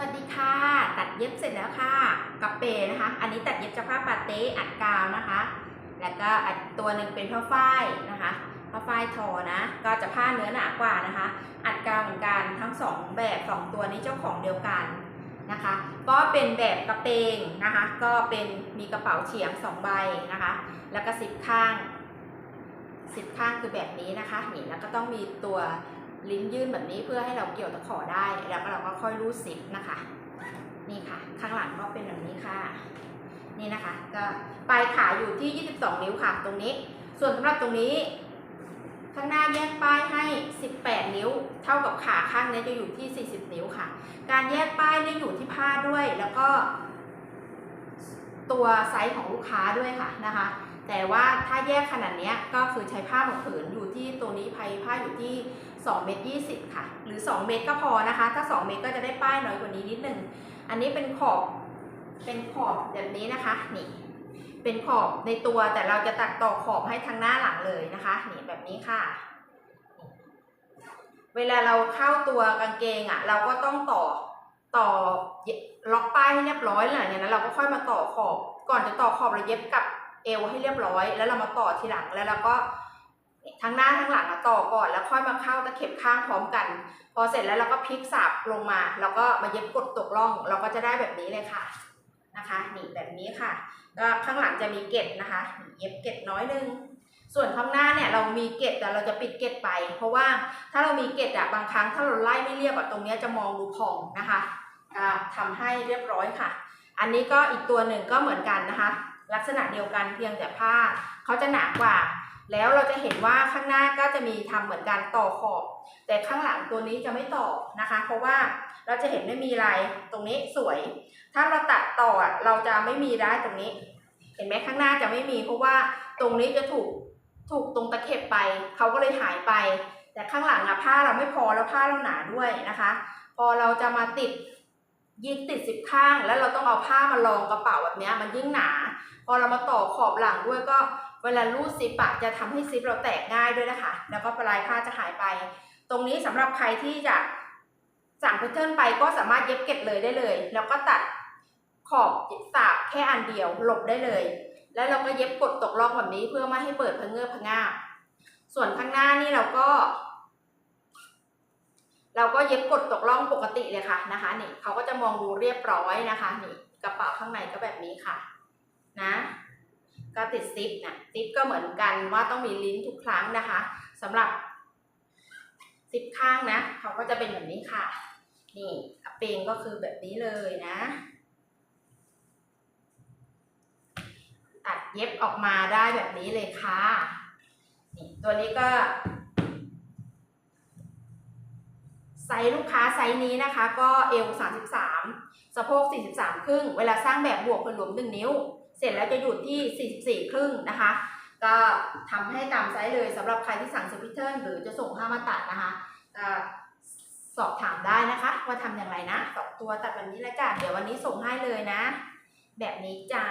วัสดีค่ะ ตัดเย็บเสร็จแล้วค่ะ กับเปนะคะ อันนี้ตัดเย็บจากผ้าปาเต้อัดกาวนะคะ แล้วก็อัดตัวหนึ่งเป็นผ้าฝ้ายนะคะผ้าฝ้ายทอนะ ก็จะผ้าเนื้อหนากว่านะคะ อัดกาวเหมือนกันทั้งสองแบบสองตัวนี้เจ้าของเดียวกันนะคะ ก็เป็นแบบกระเปงนะคะ ก็เป็นมีกระเป๋าเฉียงสองใบนะคะ แล้วก็สิบข้างสิบข้างคือแบบนี้นะคะนี่แล้วก็ต้องมีตัว ลิ้นยื่นแบบนี้เพื่อให้เราเกี่ยวตะขอได้ แล้วก็เราก็ค่อยรูดซิปนะคะ นี่ค่ะ ข้างหลังก็เป็นแบบนี้ค่ะ นี่นะคะ ก็ปลายขาอยู่ที่ 22 นิ้วค่ะ ตรงนี้ ส่วนสำหรับตรงนี้ ข้างหน้าแยกป้ายให้ 18 นิ้ว เท่ากับขาข้างนี้จะอยู่ที่ 40 นิ้วค่ะ การแยกป้ายเนี่ยอยู่ที่ผ้าด้วย แล้วก็ ตัวไซส์ของลูกค้าด้วยค่ะนะคะ แต่ว่าถ้าแยกขนาดนี้ก็คือใช้ผ้าหมกผืนอยู่ที่ตัวนี้ภัยผ้าอยู่ที่2เมตร20 ค่ะ หรือ 2 เมตรก็พอนะคะ ถ้า 2 เมตรก็จะได้ป้ายน้อยกว่านี้นิดนึง อันนี้เป็นขอบ เป็นขอบแบบนี้นะคะ นี่ เป็นขอบในตัวแต่เราจะตัดต่อขอบให้ทางหน้าหลังเลยนะคะ นี่แบบนี้ค่ะ เวลาเราเข้าตัวกางเกงอะ เราก็ต้องต่อ ต่อล็อกป้ายให้เรียบร้อยหลังจากนั้นเราก็ค่อยมาต่อขอบ ก่อนจะต่อขอบเราเย็บกับ เอวให้เรียบร้อย แล้วเรามาต่อทีหลังแล้วเราก็ทั้งหน้าทั้งหลังอะต่อก่อนแล้วค่อยมาเข้าตะเข็บข้างพร้อมกัน พอเสร็จแล้วเราก็พลิกสับลงมา แล้วก็มาเย็บกดตกล่อง เราก็จะได้แบบนี้เลยค่ะนะคะนี่แบบนี้ค่ะก็ข้างหลังจะมีเกล็ดนะคะนี่เย็บเกล็ดน้อยนึงส่วนข้างหน้าเนี่ยเรามีเกล็ดแต่เราจะปิดเกล็ดไป เพราะว่าถ้าเรามีเกล็ดอะบางครั้งถ้าเราไล่ไม่เรียบอะตรงนี้จะมองดูผ่องนะคะอ่าทำให้เรียบร้อยค่ะ อันนี้ก็อีกตัวหนึ่งก็เหมือนกันนะคะ ลักษณะเดียวกันเพียงแต่ผ้าเขาจะหนากว่า แล้วเราจะเห็นว่าข้างหน้าก็จะมีทำเหมือนกันต่อขอบ แต่ข้างหลังตัวนี้จะไม่ต่อนะคะ เพราะว่าเราจะเห็นไม่มีลายตรงนี้สวย ถ้าเราตัดต่อเราจะไม่มีได้ตรงนี้ เห็นไหมข้างหน้าจะไม่มี เพราะว่าตรงนี้จะถูกถูกตรงตะเข็บไปเขาก็เลยหายไป แต่ข้างหลังอะผ้าเราไม่พอแล้วผ้าเราหนาด้วยนะคะ พอเราจะมาติด ยิงติดสิบข้าง แล้วเราต้องเอาผ้ามารองกระเป๋าแบบนี้มันยิ่งหนา พอเรามาต่อขอบหลังด้วยก็เวลารูดซิปอะจะทำให้ซิปเราแตกง่ายด้วยนะคะ แล้วก็ปลายผ้าจะหายไป ตรงนี้สำหรับใครที่จะสั่งแพทเทิร์นไปก็สามารถเย็บเก็บเลยได้เลย แล้วก็ตัดขอบสาบแค่อันเดียวหลบได้เลย แล้วเราก็เย็บกดตกลองแบบนี้เพื่อไม่ให้เปิดพะเงือพะงาส่วนข้างหน้านี่เราก็ เราก็เย็บกดตกล่องปกติเลยค่ะนะคะนี่เขาก็จะมองดูเรียบร้อยนะคะนี่กระเป๋าข้างในก็แบบนี้ค่ะนะก็ติดซิปนะซิปก็เหมือนกันว่าต้องมีลิ้นทุกครั้งนะคะสำหรับซิปข้างนะเขาก็จะเป็นแบบนี้ค่ะ นี่กระเปงก็คือแบบนี้เลยนะ ตัดเย็บออกมาได้แบบนี้เลยค่ะนี่ตัวนี้ก็ ไซส์ลูกค้าไซส์นี้นะคะ ก็เอว33 สะโพก 43 ครึ่ง เวลาสร้างแบบบวกเป็นหลวม1 นิ้ว เสร็จแล้วจะอยู่ที่ 44 ครึ่งนะคะ ก็ทำให้ตามไซส์เลยสำหรับใครที่สั่งสปิเทิลหรือจะส่งผ้ามาตัดนะคะก็สอบถามได้นะคะ ว่าทำอย่างไรนะสองตัวตัดแบบนี้แล้วจ้ะเดี๋ยววันนี้ส่งให้เลยนะ แบบนี้จ้า